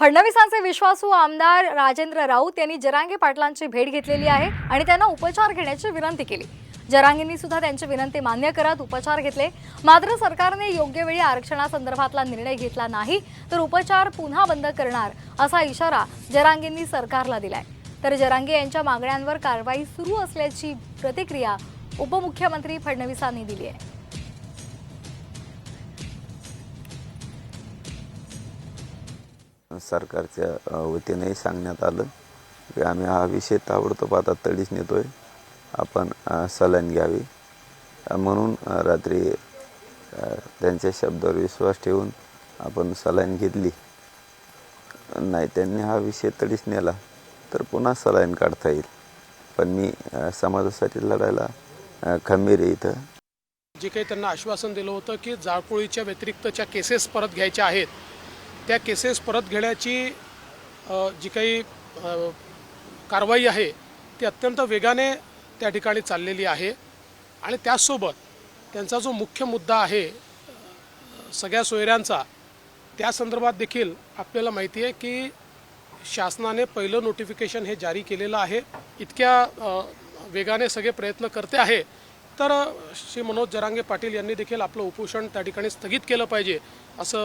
फडणवीसांचे विश्वासू आमदार राजेंद्र राऊत यांनी जरांगे पाटलांची भेट घेतलेली आहे आणि त्यांना उपचार घेण्याची विनंती केली. जरांगींनी सुद्धा त्यांची विनंती मान्य करत उपचार घेतले. मात्र सरकारने योग्य वेळी आरक्षणासंदर्भातला निर्णय घेतला नाही तर उपचार पुन्हा बंद करणार असा इशारा जरांगेंनी सरकारला दिलाय. तर जरांगे यांच्या मागण्यांवर कारवाई सुरू असल्याची प्रतिक्रिया उपमुख्यमंत्री फडणवीसांनी दिली आहे. सरकारच्या वतीनेही सांगण्यात आलं. की आम्ही हा विषय ताबडतोब आता तडीच आहे आपण अ, सलाईन घ्यावी. म्हणून रात्री त्यांच्या शब्दावर विश्वास ठेवून आपण सलाईन घेतली. नाही त्यांनी हा विषय तडीच नेला तर पुन्हा सलाईन काढता येईल. पण मी समाजासाठी लढायला खंबीर इथं. जे काही त्यांना आश्वासन दिलं होतं की जाळपोळीच्या व्यतिरिक्तच्या केसेस परत घ्यायच्या आहेत त्या केसेस परत घेण्याची जी काही कारवाई आहे ती अत्यंत वेगाने त्या ठिकाणी चाललेली आहे. आणि त्याचसोबत त्यांचा जो मुख्य मुद्दा आहे सगळ्या सोयऱ्यांचा त्या संदर्भात देखील आपल्याला माहिती आहे की शासनाने पहिलं नोटिफिकेशन हे जारी केलेलं आहे. इतक्या वेगाने सगळे प्रयत्न करते आहे. तर श्री मनोज जरांगे पाटील यांनी देखील आपलं उपोषण त्या ठिकाणी स्थगित केलं पाहिजे असं